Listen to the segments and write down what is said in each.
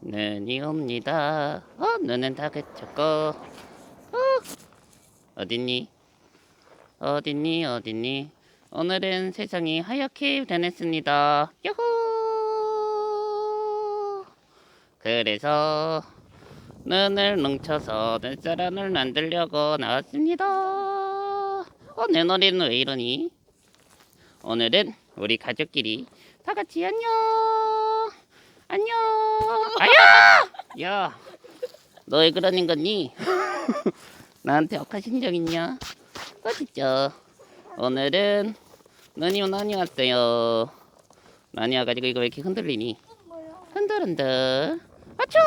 눈이 옵니다. 어, 눈은 다 그쳤고. 어, 어딨니? 어딨니? 어딨니? 오늘은 세상이 하얗게 변했습니다. 야호! 그래서 눈을 뭉쳐서 눈사람을 만들려고 나왔습니다. 어, 내 노래는 왜 이러니? 오늘은 우리 가족끼리 다 같이 안녕! 안녕! 아야! 야! 너 왜 그러는 거니? 나한테 억하신 적 있냐? 어, 진짜. 오늘은 너니 너니 왔어요. 너니 와가지고 이거 왜 이렇게 흔들리니? 흔들흔들. 아초!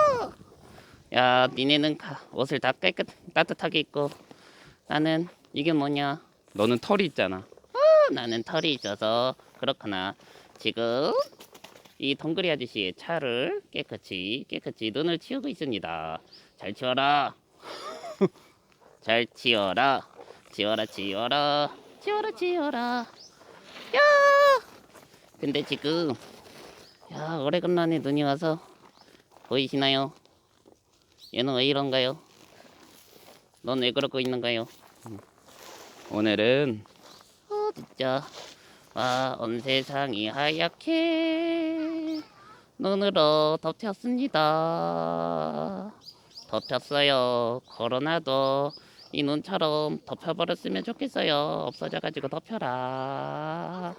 야, 니네는 가- 옷을 다 깨끗 따뜻하게 입고 나는 이게 뭐냐? 너는 털이 있잖아. 어, 나는 털이 있어서 그렇구나. 지금 이 동그리 아저씨의 차를 깨끗이 깨끗이 눈을 치우고 있습니다. 잘 치워라. 잘 치워라. 치워라 치워라. 치워라 치워라. 야! 근데 지금 야 오래간만에 눈이 와서 보이시나요? 얘는 왜 이런가요? 넌 왜 그러고 있는가요? 오늘은 어 진짜 와 온 세상이 하얗게 눈으로 덮였습니다. 덮였어요. 코로나도 이 눈처럼 덮여버렸으면 좋겠어요. 없어져가지고 덮여라.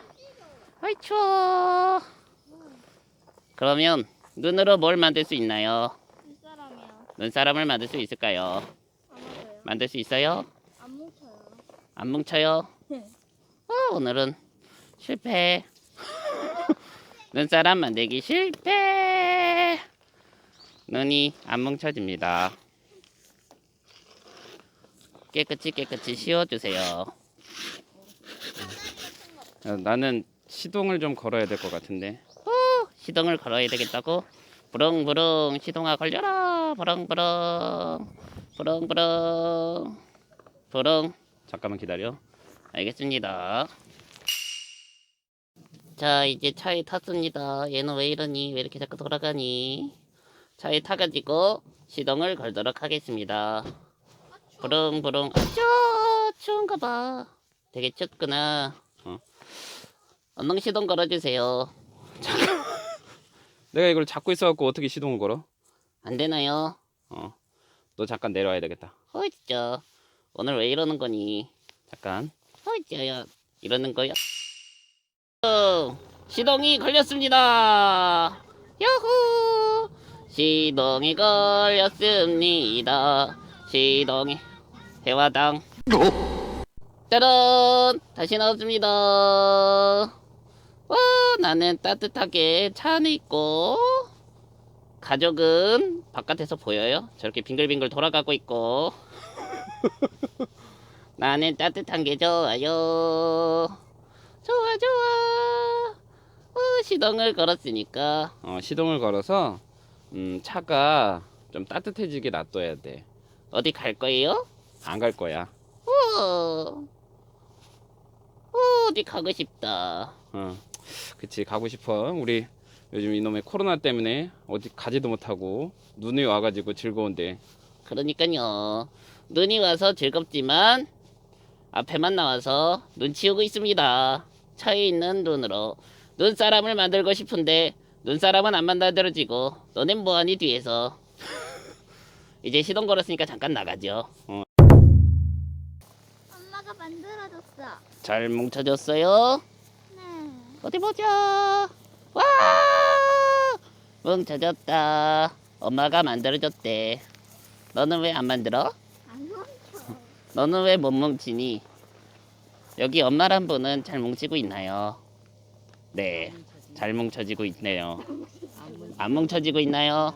아이 추워. 그러면 눈으로 뭘 만들 수 있나요? 이 사람이요. 눈사람을 만들 수 있을까요? 아마도요. 만들 수 있어요? 안 뭉쳐요. 안 뭉쳐요? 네. 어, 오늘은 실패. 눈사람 만들기 실패. 눈이 안 뭉쳐집니다. 깨끗이 깨끗이 씌워주세요. 나는 시동을 좀 걸어야 될 것 같은데. 어, 시동을 걸어야 되겠다고? 부릉부릉 시동아 걸려라. 부릉부릉. 부릉부릉. 부릉. 잠깐만 기다려. 알겠습니다. 자, 이제 차에 탔습니다. 얘는 왜 이러니? 왜 이렇게 자꾸 돌아가니? 차에 타가지고 시동을 걸도록 하겠습니다. 부릉부릉. 아쭈, 추운가 봐. 되게 춥구나. 어. 언능 시동 걸어주세요. 내가 이걸 잡고 있어갖고 어떻게 시동을 걸어? 안 되나요? 어. 너 잠깐 내려와야 되겠다. 어이, 진짜. 오늘 왜 이러는 거니? 잠깐. 어이, 진짜야. 이러는 거야? 어, 시동이 걸렸습니다. 야호! 시동이 걸렸습니다. 시동이 해화당. 짜란! 다시 나왔습니다. 와, 나는 따뜻하게 차 안에 있고, 가족은 바깥에서 보여요? 저렇게 빙글빙글 돌아가고 있고. 나는 따뜻한 게 좋아요. 좋아, 좋아. 어, 시동을 걸었으니까. 어, 시동을 걸어서 음, 차가 좀 따뜻해지게 놔둬야 돼. 어디 갈 거예요? 안 갈 거야. 어, 어, 어디 가고 싶다. 어. 그치 가고 싶어. 우리 요즘 이놈의 코로나 때문에 어디 가지도 못하고 눈이 와가지고 즐거운데. 그러니까요. 눈이 와서 즐겁지만 앞에만 나와서 눈 치우고 있습니다. 차에 있는 눈으로 눈사람을 만들고 싶은데 눈사람은 안 만들어지고 너넨 뭐하니 뒤에서 이제 시동 걸었으니까 잠깐 나가죠. 엄마가 만들어줬어. 잘 뭉쳐졌어요. 네. 어디 보자. 와! 뭉쳐졌다. 엄마가 만들어줬대. 너는 왜 안 만들어? 안 뭉쳐. 너는 왜 못 뭉치니? 여기 엄마란 분은 잘 뭉치고 있나요? 네, 잘 뭉쳐지고 있네요. 안 뭉쳐지고 있나요?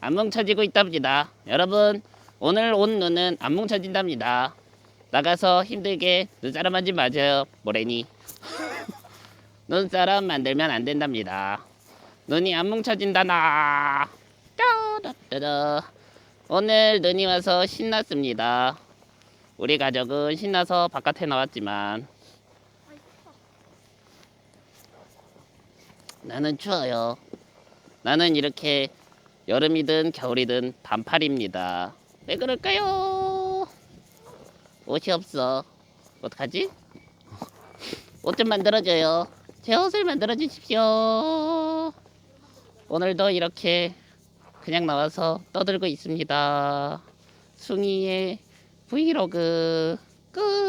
안 뭉쳐지고 있답니다. 여러분, 오늘 온 눈은 안 뭉쳐진답니다. 나가서 힘들게 눈사람 만지 맞아요. 뭐래니? 눈사람 만들면 안 된답니다. 눈이 안 뭉쳐진다 나. 따라따라. 오늘 눈이 와서 신났습니다. 우리 가족은 신나서 바깥에 나왔지만 나는 추워요. 나는 이렇게 여름이든 겨울이든 반팔입니다. 왜 그럴까요? 옷이 없어. 어떡하지? 옷 좀 만들어줘요. 제 옷을 만들어 주십시오. 오늘도 이렇게 그냥 나와서 떠들고 있습니다. 숭이의 브이로그 끝.